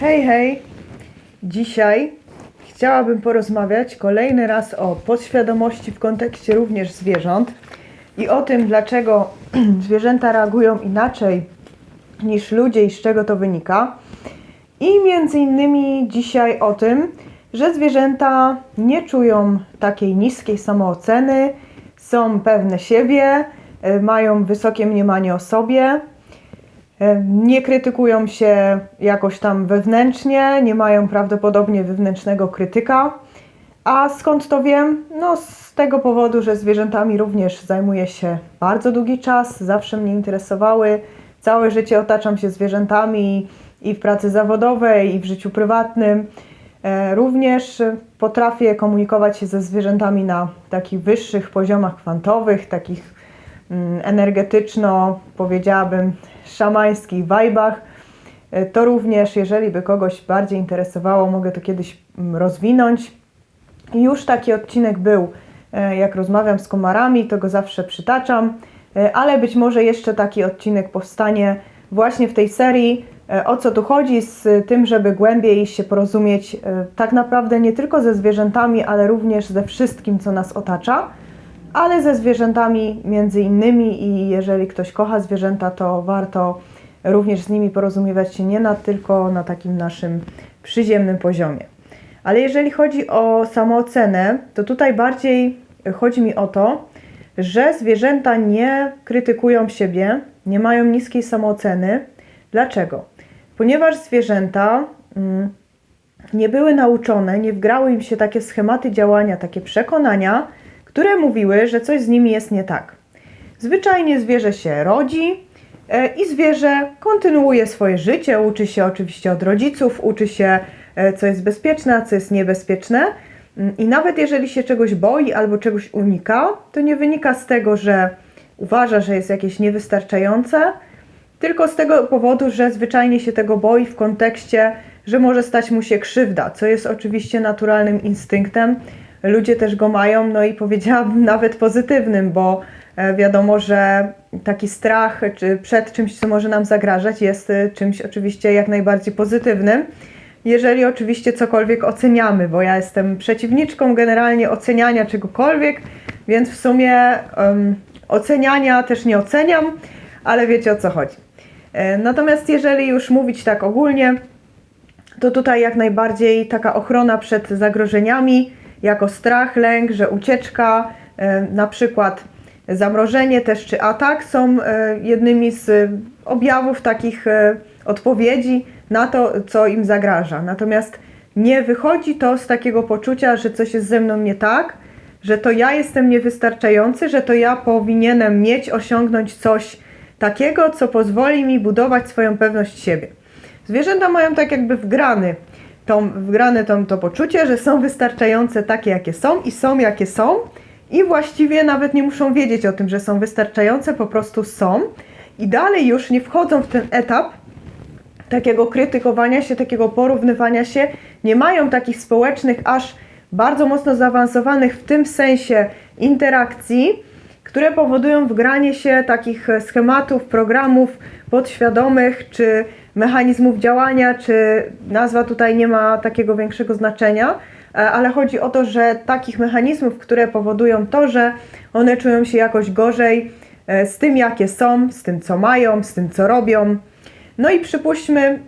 Hej, hej! Dzisiaj chciałabym porozmawiać kolejny raz o podświadomości w kontekście również zwierząt i o tym, dlaczego zwierzęta reagują inaczej niż ludzie i z czego to wynika. I między innymi dzisiaj o tym, że zwierzęta nie czują takiej niskiej samooceny, są pewne siebie, y, mają wysokie mniemanie o sobie, Nie krytykują się jakoś tam wewnętrznie, nie mają prawdopodobnie wewnętrznego krytyka. A skąd to wiem? No z tego powodu, że zwierzętami również zajmuję się bardzo długi czas, zawsze mnie interesowały. Całe życie otaczam się zwierzętami i w pracy zawodowej, i w życiu prywatnym. E, Również potrafię komunikować się ze zwierzętami na takich wyższych poziomach kwantowych, takich mm, energetyczno, powiedziałabym, szamańskich wajbach. E, To również, jeżeli by kogoś bardziej interesowało, mogę to kiedyś mm, rozwinąć. Już taki odcinek był, e, jak rozmawiam z komarami, to go zawsze przytaczam, E, ale być może jeszcze taki odcinek powstanie właśnie w tej serii. O co tu chodzi z tym, żeby głębiej się porozumieć tak naprawdę nie tylko ze zwierzętami, ale również ze wszystkim, co nas otacza ale ze zwierzętami między innymi i jeżeli ktoś kocha zwierzęta, to warto również z nimi porozumiewać się nie na tylko na takim naszym przyziemnym poziomie. Ale jeżeli chodzi o samoocenę, to tutaj bardziej chodzi mi o to, że zwierzęta nie krytykują siebie, nie mają niskiej samooceny. Dlaczego? Ponieważ zwierzęta mm, nie były nauczone, nie wgrały im się takie schematy działania, takie przekonania, które mówiły, że coś z nimi jest nie tak. Zwyczajnie zwierzę się rodzi e, i zwierzę kontynuuje swoje życie, uczy się oczywiście od rodziców, uczy się, e, co jest bezpieczne, a co jest niebezpieczne. Mm, I nawet jeżeli się czegoś boi albo czegoś unika, to nie wynika z tego, że uważa, że jest jakieś niewystarczające, tylko z tego powodu, że zwyczajnie się tego boi w kontekście, że może stać mu się krzywda, co jest oczywiście naturalnym instynktem. Ludzie też go mają, no i powiedziałabym nawet pozytywnym, bo e, wiadomo, że taki strach czy przed czymś, co może nam zagrażać, jest e, czymś oczywiście jak najbardziej pozytywnym. Jeżeli oczywiście cokolwiek oceniamy, bo ja jestem przeciwniczką generalnie oceniania czegokolwiek, więc w sumie em, oceniania też nie oceniam, ale wiecie o co chodzi. E, Natomiast jeżeli już mówić tak ogólnie, to tutaj jak najbardziej taka ochrona przed zagrożeniami, jako strach, lęk, że ucieczka, e, na przykład zamrożenie też czy atak są e, jednymi z objawów takich e, odpowiedzi na to, co im zagraża. Natomiast nie wychodzi to z takiego poczucia, że coś jest ze mną nie tak, że to ja jestem niewystarczający, że to ja powinienem mieć, osiągnąć coś takiego, co pozwoli mi budować swoją pewność siebie. Zwierzęta mają tak jakby wgrany, tą, wgrane tą, to poczucie, że są wystarczające takie, jakie są i są, jakie są. I właściwie nawet nie muszą wiedzieć o tym, że są wystarczające, po prostu są. I dalej już nie wchodzą w ten etap takiego krytykowania się, takiego porównywania się, nie mają takich społecznych, aż bardzo mocno zaawansowanych w tym sensie interakcji, które powodują wgranie się takich schematów, programów podświadomych, czy mechanizmów działania, czy nazwa tutaj nie ma takiego większego znaczenia, e, ale chodzi o to, że takich mechanizmów, które powodują to, że one czują się jakoś gorzej e, z tym, jakie są, z tym, co mają, z tym, co robią. No i przypuśćmy,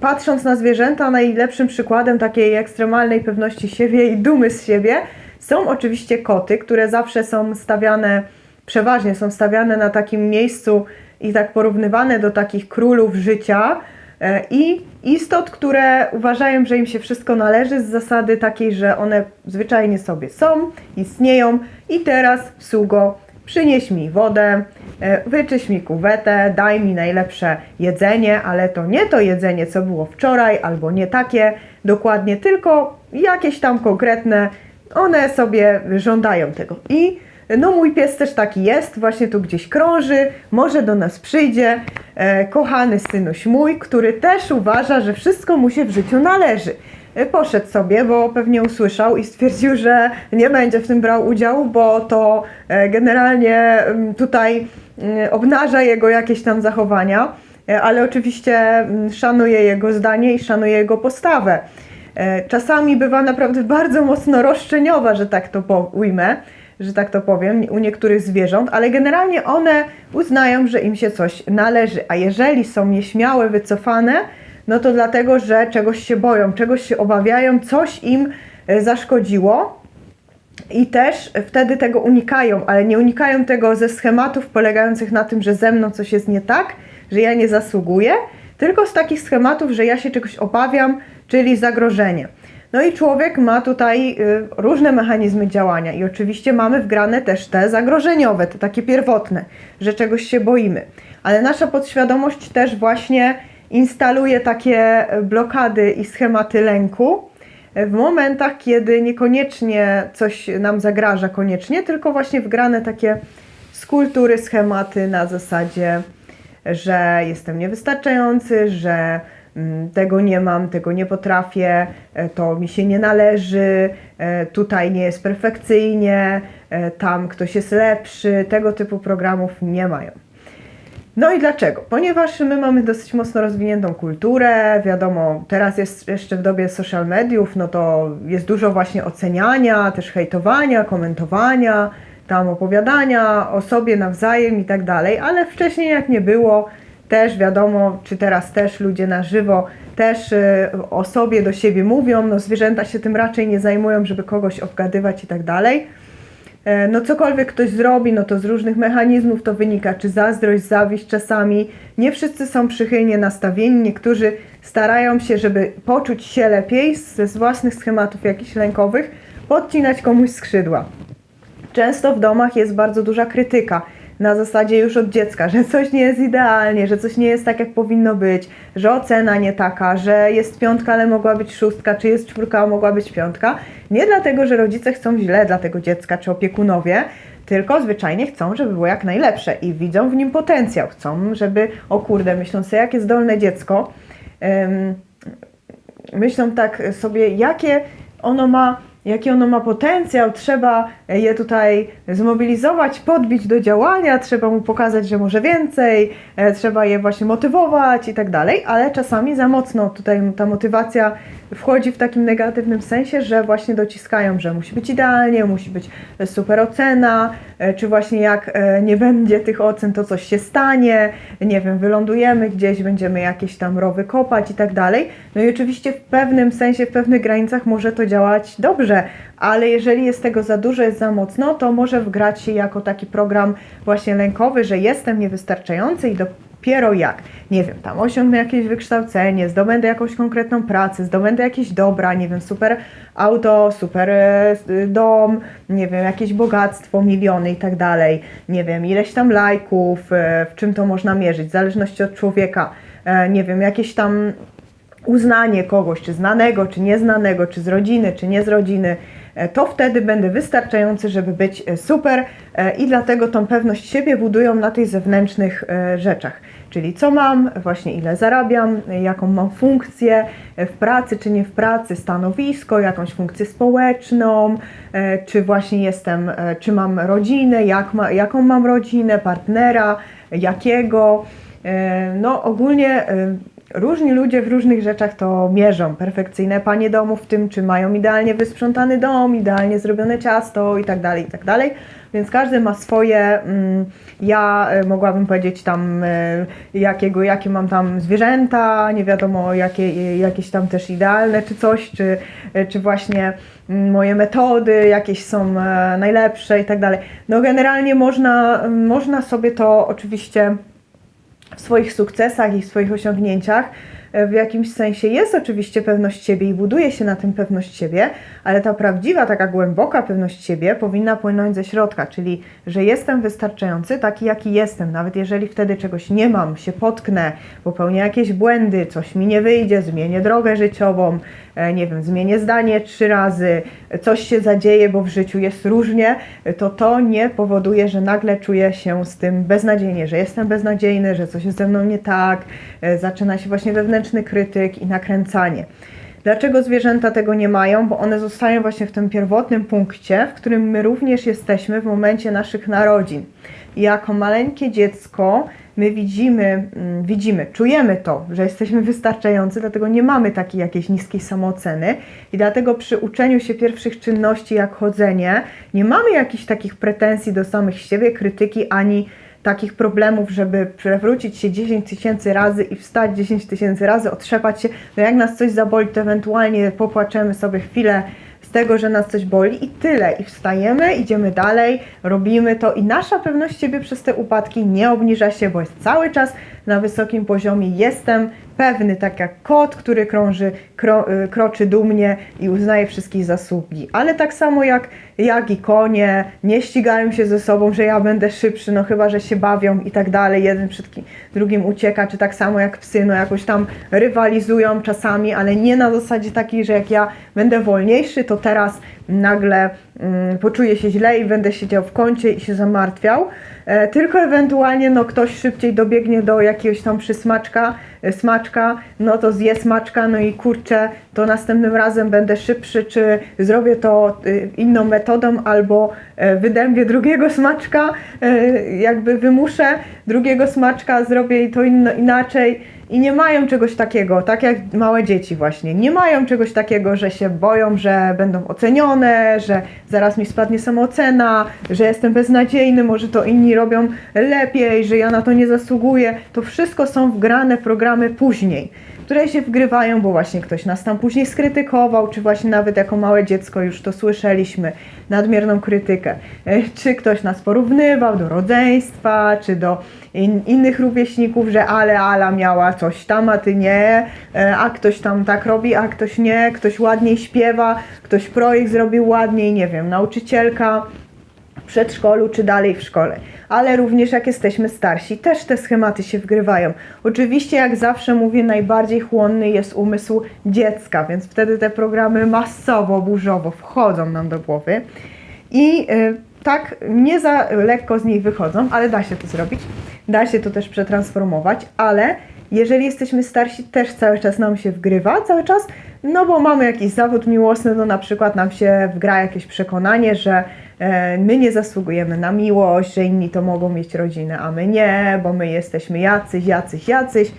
patrząc na zwierzęta, najlepszym przykładem takiej ekstremalnej pewności siebie i dumy z siebie są oczywiście koty, które zawsze są stawiane, przeważnie są stawiane na takim miejscu i tak porównywane do takich królów życia e, i istot, które uważają, że im się wszystko należy z zasady takiej, że one zwyczajnie sobie są, istnieją i teraz sługo przynieś mi wodę, e, wyczyść mi kuwetę, daj mi najlepsze jedzenie, ale to nie to jedzenie, co było wczoraj, albo nie takie dokładnie, tylko jakieś tam konkretne, one sobie żądają tego. I no mój pies też taki jest, właśnie tu gdzieś krąży, może do nas przyjdzie, e, kochany synuś mój, który też uważa, że wszystko mu się w życiu należy. E, Poszedł sobie, bo pewnie usłyszał i stwierdził, że nie będzie w tym brał udziału, bo to e, generalnie mm, tutaj mm, obnaża jego jakieś tam zachowania. e, ale oczywiście mm, szanuję jego zdanie i szanuję jego postawę. E, Czasami bywa naprawdę bardzo mocno roszczeniowa, że tak to ujmę, że tak to powiem, u niektórych zwierząt, ale generalnie one uznają, że im się coś należy, a jeżeli są nieśmiałe, wycofane, no to dlatego, że czegoś się boją, czegoś się obawiają, coś im e, zaszkodziło. I też wtedy tego unikają, ale nie unikają tego ze schematów polegających na tym, że ze mną coś jest nie tak, że ja nie zasługuję, tylko z takich schematów, że ja się czegoś obawiam, czyli zagrożenie. No i człowiek ma tutaj y, różne mechanizmy działania i oczywiście mamy wgrane też te zagrożeniowe, te takie pierwotne, że czegoś się boimy. Ale nasza podświadomość też właśnie instaluje takie blokady i schematy lęku, w momentach, kiedy niekoniecznie coś nam zagraża, koniecznie, tylko właśnie wgrane takie z kultury schematy na zasadzie, że jestem niewystarczający, że tego nie mam, tego nie potrafię, e, to mi się nie należy, e, tutaj nie jest perfekcyjnie, e, tam ktoś jest lepszy, tego typu programów nie mają. No i dlaczego? Ponieważ my mamy dosyć mocno rozwiniętą kulturę, wiadomo, teraz jest jeszcze w dobie social mediów, no to jest dużo właśnie oceniania, też hejtowania, komentowania, tam opowiadania o sobie nawzajem i tak dalej, ale wcześniej jak nie było, też wiadomo, czy teraz też ludzie na żywo też y, o sobie do siebie mówią, no zwierzęta się tym raczej nie zajmują, żeby kogoś obgadywać i tak dalej. E, No cokolwiek ktoś zrobi, no to z różnych mechanizmów to wynika, czy zazdrość, zawiść czasami. Nie wszyscy są przychylnie nastawieni, niektórzy starają się, żeby poczuć się lepiej ze własnych schematów jakichś lękowych, podcinać komuś skrzydła. Często w domach jest bardzo duża krytyka. Na zasadzie już od dziecka, że coś nie jest idealnie, że coś nie jest tak, jak powinno być, że ocena nie taka, że jest piątka, ale mogła być szóstka, czy jest czwórka, a mogła być piątka. Nie dlatego, że rodzice chcą źle dla tego dziecka, czy opiekunowie, tylko zwyczajnie chcą, żeby było jak najlepsze i widzą w nim potencjał. Chcą, żeby, o kurde, myślą sobie, jakie zdolne dziecko, myślą tak sobie, jakie ono ma, jaki ono ma potencjał, trzeba je tutaj zmobilizować, podbić do działania, trzeba mu pokazać, że może więcej, e, trzeba je właśnie motywować i tak dalej, ale czasami za mocno tutaj ta motywacja wchodzi w takim negatywnym sensie, że właśnie dociskają, że musi być idealnie, musi być super ocena, e, czy właśnie jak e, nie będzie tych ocen, to coś się stanie, nie wiem, wylądujemy gdzieś, będziemy jakieś tam rowy kopać i tak dalej. No i oczywiście w pewnym sensie, w pewnych granicach może to działać dobrze, ale jeżeli jest tego za dużo, jest za mocno, to może wgrać się jako taki program właśnie lękowy, że jestem niewystarczający i dopiero jak, nie wiem, tam osiągnę jakieś wykształcenie, zdobędę jakąś konkretną pracę, zdobędę jakieś dobra, nie wiem, super auto, super e, dom, nie wiem, jakieś bogactwo, miliony i tak dalej, nie wiem, ileś tam lajków, e, w czym to można mierzyć, w zależności od człowieka, e, nie wiem, jakieś tam uznanie kogoś, czy znanego, czy nieznanego, czy z rodziny, czy nie z rodziny, to wtedy będę wystarczający, żeby być e, super e, i dlatego tą pewność siebie budują na tych zewnętrznych e, rzeczach. Czyli co mam, właśnie ile zarabiam, e, jaką mam funkcję e, w pracy, czy nie w pracy, stanowisko, jakąś funkcję społeczną, e, czy właśnie jestem, e, czy mam rodzinę, jak ma, jaką mam rodzinę, partnera, jakiego. E, No ogólnie e, różni ludzie w różnych rzeczach to mierzą. Perfekcyjne panie domu w tym, czy mają idealnie wysprzątany dom, idealnie zrobione ciasto i tak dalej, i tak dalej. Więc każdy ma swoje, mm, ja e, mogłabym powiedzieć tam, e, jakiego, jakie mam tam zwierzęta, nie wiadomo jakie, e, jakieś tam też idealne czy coś, czy, czy właśnie mm, moje metody jakieś są najlepsze i tak dalej. No generalnie można, można sobie to oczywiście w swoich sukcesach i w swoich osiągnięciach e, w jakimś sensie jest oczywiście pewność siebie i buduje się na tym pewność siebie, ale ta prawdziwa, taka głęboka pewność siebie powinna płynąć ze środka, czyli że jestem wystarczający taki, jaki jestem, nawet jeżeli wtedy czegoś nie mam, się potknę, popełnię jakieś błędy, coś mi nie wyjdzie, zmienię drogę życiową, nie wiem, zmienię zdanie trzy razy, e, coś się zadzieje, bo w życiu jest różnie, e, to to nie powoduje, że nagle czuję się z tym beznadziejnie, że jestem beznadziejny, że coś jest ze mną nie tak, e, zaczyna się właśnie wewnętrzny krytyk i nakręcanie. Dlaczego zwierzęta tego nie mają? Bo one zostają właśnie w tym pierwotnym punkcie, w którym my również jesteśmy w momencie naszych narodzin. Jako maleńkie dziecko my widzimy, mm, widzimy, czujemy to, że jesteśmy wystarczający, dlatego nie mamy takiej jakiejś niskiej samooceny i dlatego przy uczeniu się pierwszych czynności jak chodzenie nie mamy jakichś takich pretensji do samych siebie, krytyki ani takich problemów, żeby przewrócić się 10 tysięcy razy i wstać 10 tysięcy razy, otrzepać się, no jak nas coś zaboli, to ewentualnie popłaczemy sobie chwilę z tego, że nas coś boli i tyle. I wstajemy, idziemy dalej, robimy to i nasza pewność siebie przez te upadki nie obniża się, bo jest cały czas na wysokim poziomie. Jestem pewny, tak jak kot, który krąży, kro, y, kroczy dumnie i uznaje wszystkich zasługi. Ale tak samo jak, jak i konie, nie ścigają się ze sobą, że ja będę szybszy, no chyba, że się bawią i tak dalej, jeden przed drugim ucieka, czy tak samo jak psy, no jakoś tam rywalizują czasami, ale nie na zasadzie takiej, że jak ja będę wolniejszy, to teraz nagle poczuję się źle i będę siedział w kącie i się zamartwiał, e, tylko ewentualnie no ktoś szybciej dobiegnie do jakiegoś tam przysmaczka, e, smaczka, no to zje smaczka, no i kurczę, to następnym razem będę szybszy, czy zrobię to y, inną metodą, albo e, wydębię drugiego smaczka, e, jakby wymuszę drugiego smaczka, zrobię to inno, inaczej. I nie mają czegoś takiego, tak jak małe dzieci właśnie. Nie mają czegoś takiego, że się boją, że będą ocenione, że zaraz mi spadnie samoocena, że jestem beznadziejny, może to inni robią lepiej, że ja na to nie zasługuję. To wszystko są wgrane programy później, które się wgrywają, bo właśnie ktoś nas tam później skrytykował, czy właśnie nawet jako małe dziecko już to słyszeliśmy, nadmierną krytykę. E, Czy ktoś nas porównywał do rodzeństwa, czy do in, innych rówieśników, że ale Ala miała coś tam, a ty nie, e, a ktoś tam tak robi, a ktoś nie, ktoś ładniej śpiewa, ktoś projekt zrobił ładniej, nie wiem, nauczycielka przedszkolu czy dalej w szkole. Ale również jak jesteśmy starsi, też te schematy się wgrywają. Oczywiście, jak zawsze mówię, najbardziej chłonny jest umysł dziecka, więc wtedy te programy masowo, burzowo wchodzą nam do głowy. I y, tak nie za lekko z nich wychodzą, ale da się to zrobić. Da się to też przetransformować, ale jeżeli jesteśmy starsi, też cały czas nam się wgrywa, cały czas, no bo mamy jakiś zawód miłosny, no na przykład nam się wgra jakieś przekonanie, że my nie zasługujemy na miłość, że inni to mogą mieć rodzinę, a my nie, bo my jesteśmy jacyś, jacyś, jacyś.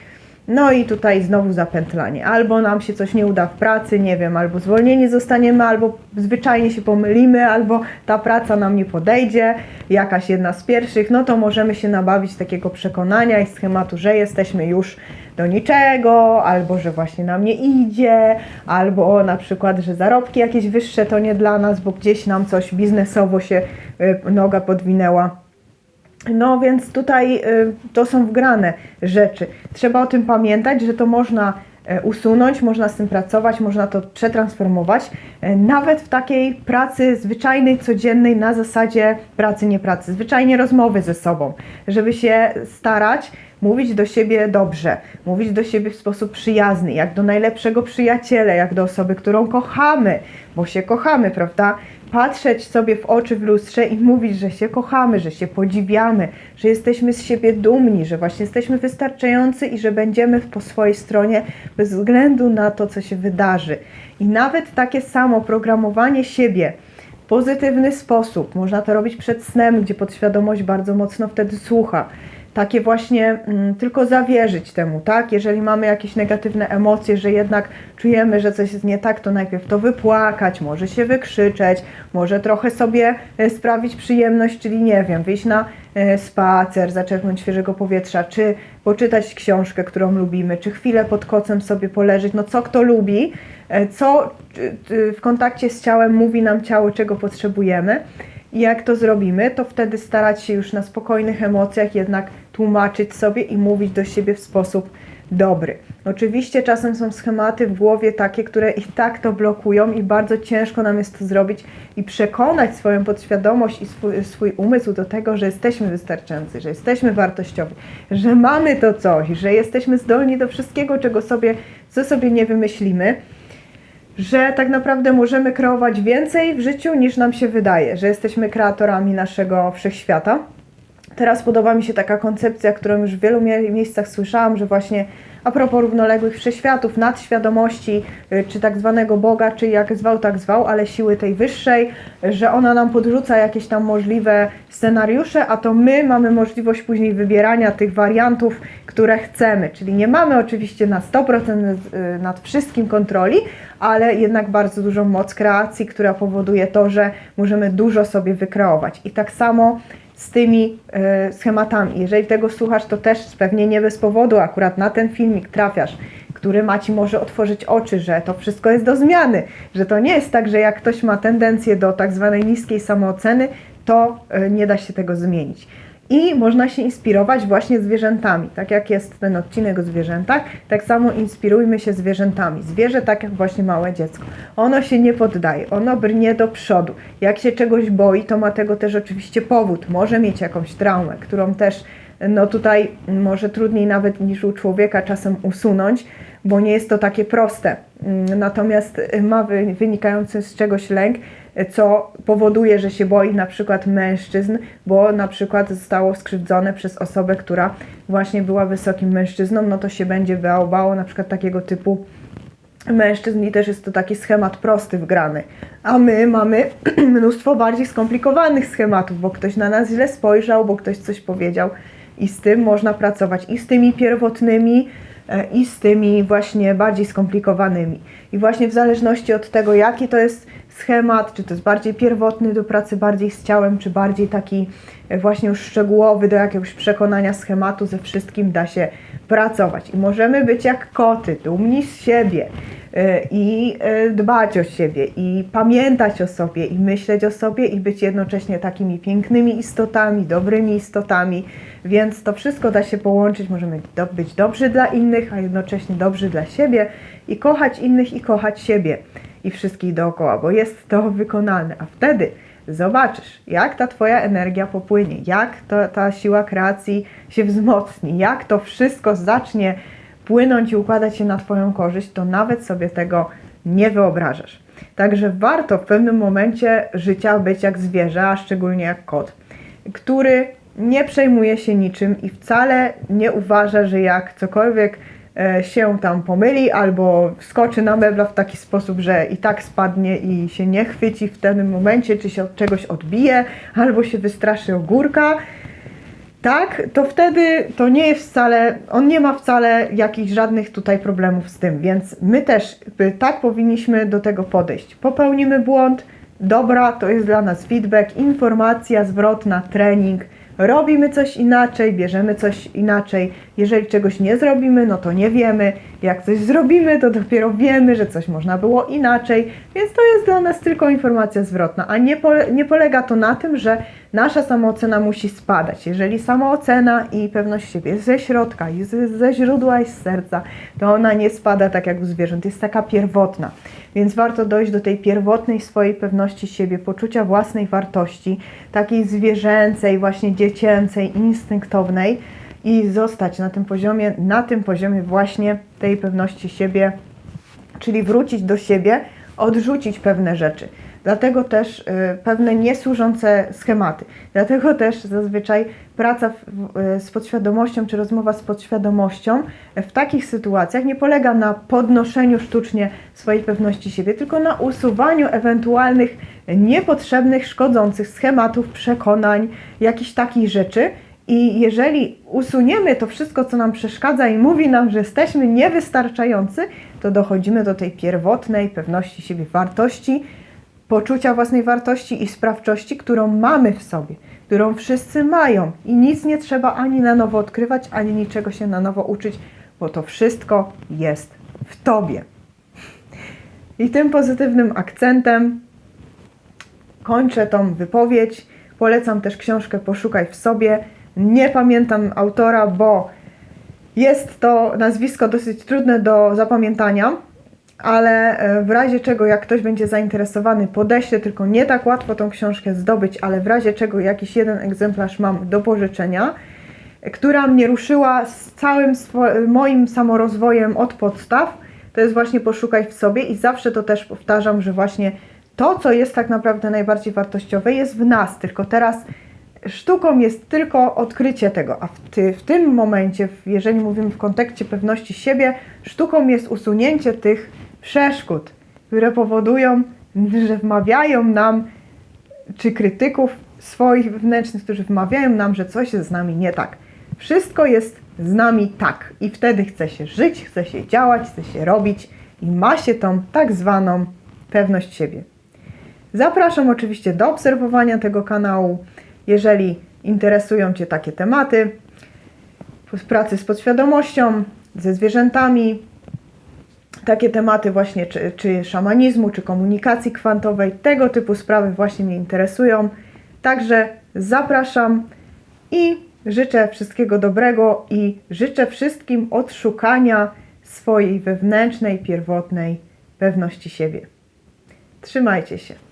No i tutaj znowu zapętlanie. Albo nam się coś nie uda w pracy, nie wiem, albo zwolnieni zostaniemy, albo zwyczajnie się pomylimy, albo ta praca nam nie podejdzie, jakaś jedna z pierwszych, no to możemy się nabawić takiego przekonania i schematu, że jesteśmy już do niczego, albo że właśnie nam nie idzie, albo na przykład, że zarobki jakieś wyższe to nie dla nas, bo gdzieś nam coś biznesowo się y, noga podwinęła. No więc tutaj y, to są wgrane rzeczy. Trzeba o tym pamiętać, że to można usunąć, można z tym pracować, można to przetransformować, e, nawet w takiej pracy zwyczajnej, codziennej, na zasadzie pracy, nie pracy, zwyczajnie rozmowy ze sobą, żeby się starać mówić do siebie dobrze, mówić do siebie w sposób przyjazny, jak do najlepszego przyjaciela, jak do osoby, którą kochamy, bo się kochamy, prawda? Patrzeć sobie w oczy w lustrze i mówić, że się kochamy, że się podziwiamy, że jesteśmy z siebie dumni, że właśnie jesteśmy wystarczający i że będziemy po swojej stronie bez względu na to, co się wydarzy. I nawet takie samo programowanie siebie w pozytywny sposób, można to robić przed snem, gdzie podświadomość bardzo mocno wtedy słucha takie właśnie mm, tylko zawierzyć temu, tak? Jeżeli mamy jakieś negatywne emocje, że jednak czujemy, że coś jest nie tak, to najpierw to wypłakać, może się wykrzyczeć, może trochę sobie e, sprawić przyjemność, czyli nie wiem, wyjść na e, spacer, zaczerpnąć świeżego powietrza, czy poczytać książkę, którą lubimy, czy chwilę pod kocem sobie poleżeć, no co kto lubi, e, co w kontakcie z ciałem mówi nam ciało, czego potrzebujemy. I jak to zrobimy, to wtedy starać się już na spokojnych emocjach jednak tłumaczyć sobie i mówić do siebie w sposób dobry. Oczywiście czasem są schematy w głowie takie, które i tak to blokują i bardzo ciężko nam jest to zrobić i przekonać swoją podświadomość i swój, swój umysł do tego, że jesteśmy wystarczający, że jesteśmy wartościowi, że mamy to coś, że jesteśmy zdolni do wszystkiego, czego sobie, co sobie nie wymyślimy że tak naprawdę możemy kreować więcej w życiu niż nam się wydaje, że jesteśmy kreatorami naszego wszechświata. Teraz podoba mi się taka koncepcja, którą już w wielu mie- miejscach słyszałam, że właśnie a propos równoległych wszechświatów, nadświadomości, y, czy tak zwanego Boga, czy jak zwał, tak zwał, ale siły tej wyższej, że ona nam podrzuca jakieś tam możliwe scenariusze, a to my mamy możliwość później wybierania tych wariantów, które chcemy. Czyli nie mamy oczywiście na 100% y, nad wszystkim kontroli, ale jednak bardzo dużą moc kreacji, która powoduje to, że możemy dużo sobie wykreować. I tak samo z tymi e, schematami. Jeżeli tego słuchasz, to też pewnie nie bez powodu akurat na ten filmik trafiasz, który ma Ci może otworzyć oczy, że to wszystko jest do zmiany, że to nie jest tak, że jak ktoś ma tendencję do tak zwanej niskiej samooceny, to e, nie da się tego zmienić. I można się inspirować właśnie zwierzętami. Tak jak jest ten odcinek o zwierzętach, tak samo inspirujmy się zwierzętami. Zwierzę tak jak właśnie małe dziecko. Ono się nie poddaje, ono brnie do przodu. Jak się czegoś boi, to ma tego też oczywiście powód. Może mieć jakąś traumę, którą też no tutaj może trudniej nawet niż u człowieka czasem usunąć, bo nie jest to takie proste. Mm, Natomiast ma wy- wynikający z czegoś lęk, co powoduje, że się boi na przykład mężczyzn, bo na przykład zostało skrzywdzone przez osobę, która właśnie była wysokim mężczyzną, no to się będzie bało, na przykład takiego typu mężczyzn i też jest to taki schemat prosty wgrany. A my mamy mnóstwo bardziej skomplikowanych schematów, bo ktoś na nas źle spojrzał, bo ktoś coś powiedział i z tym można pracować i z tymi pierwotnymi e, i z tymi właśnie bardziej skomplikowanymi. I właśnie w zależności od tego, jaki to jest schemat, czy to jest bardziej pierwotny do pracy bardziej z ciałem, czy bardziej taki e, właśnie już szczegółowy do jakiegoś przekonania schematu, ze wszystkim da się pracować. I możemy być jak koty, dumni z siebie e, i e, dbać o siebie i pamiętać o sobie i myśleć o sobie i być jednocześnie takimi pięknymi istotami, dobrymi istotami, więc to wszystko da się połączyć. Możemy być dobrzy dla innych, a jednocześnie dobrzy dla siebie i kochać innych i kochać siebie i wszystkich dookoła, bo jest to wykonalne, a wtedy zobaczysz, jak ta Twoja energia popłynie, jak to, ta siła kreacji się wzmocni, jak to wszystko zacznie płynąć i układać się na Twoją korzyść, to nawet sobie tego nie wyobrażasz. Także warto w pewnym momencie życia być jak zwierzę, a szczególnie jak kot, który nie przejmuje się niczym i wcale nie uważa, że jak cokolwiek się tam pomyli albo wskoczy na mebla w taki sposób, że i tak spadnie i się nie chwyci w danym momencie, czy się od czegoś odbije, albo się wystraszy ogórka, tak, to wtedy to nie jest wcale, on nie ma wcale jakichś żadnych tutaj problemów z tym, więc my też tak powinniśmy do tego podejść. Popełnimy błąd, dobra, to jest dla nas feedback, informacja zwrotna, trening. Robimy coś inaczej, bierzemy coś inaczej. Jeżeli czegoś nie zrobimy, no to nie wiemy. Jak coś zrobimy, to dopiero wiemy, że coś można było inaczej. Więc to jest dla nas tylko informacja zwrotna, a nie, nie polega to na tym, że nasza samoocena musi spadać. Jeżeli samoocena i pewność siebie ze środka, z, ze źródła i z serca, to ona nie spada tak jak u zwierząt, jest taka pierwotna. Więc warto dojść do tej pierwotnej swojej pewności siebie, poczucia własnej wartości, takiej zwierzęcej, właśnie dziecięcej, instynktownej i zostać na tym poziomie, na tym poziomie właśnie tej pewności siebie, czyli wrócić do siebie, odrzucić pewne rzeczy. Dlatego też y, pewne niesłużące schematy. Dlatego też zazwyczaj praca y, z podświadomością czy rozmowa z podświadomością w takich sytuacjach nie polega na podnoszeniu sztucznie swojej pewności siebie, tylko na usuwaniu ewentualnych niepotrzebnych, szkodzących schematów, przekonań, jakichś takich rzeczy. I jeżeli usuniemy to wszystko, co nam przeszkadza i mówi nam, że jesteśmy niewystarczający, to dochodzimy do tej pierwotnej pewności siebie, wartości, poczucia własnej wartości i sprawczości, którą mamy w sobie, którą wszyscy mają i nic nie trzeba ani na nowo odkrywać, ani niczego się na nowo uczyć, bo to wszystko jest w tobie. I tym pozytywnym akcentem kończę tą wypowiedź. Polecam też książkę Poszukaj w sobie. Nie pamiętam autora, bo jest to nazwisko dosyć trudne do zapamiętania, ale e, w razie czego, jak ktoś będzie zainteresowany, podeślę, tylko nie tak łatwo tą książkę zdobyć, ale w razie czego jakiś jeden egzemplarz mam do pożyczenia, e, która mnie ruszyła z całym moim samorozwojem od podstaw, to jest właśnie poszukaj w sobie i zawsze to też powtarzam, że właśnie to, co jest tak naprawdę najbardziej wartościowe, jest w nas, tylko teraz sztuką jest tylko odkrycie tego, a w, ty, w tym momencie, jeżeli mówimy w kontekście pewności siebie, sztuką jest usunięcie tych przeszkód, które powodują, że wmawiają nam, czy krytyków swoich wewnętrznych, którzy wmawiają nam, że coś jest z nami nie tak. Wszystko jest z nami tak i wtedy chce się żyć, chce się działać, chce się robić i ma się tą tak zwaną pewność siebie. Zapraszam oczywiście do obserwowania tego kanału, jeżeli interesują Cię takie tematy z pracy z podświadomością, ze zwierzętami, takie tematy właśnie czy, czy szamanizmu, czy komunikacji kwantowej, tego typu sprawy właśnie mnie interesują. Także zapraszam i życzę wszystkiego dobrego i życzę wszystkim odszukania swojej wewnętrznej, pierwotnej pewności siebie. Trzymajcie się.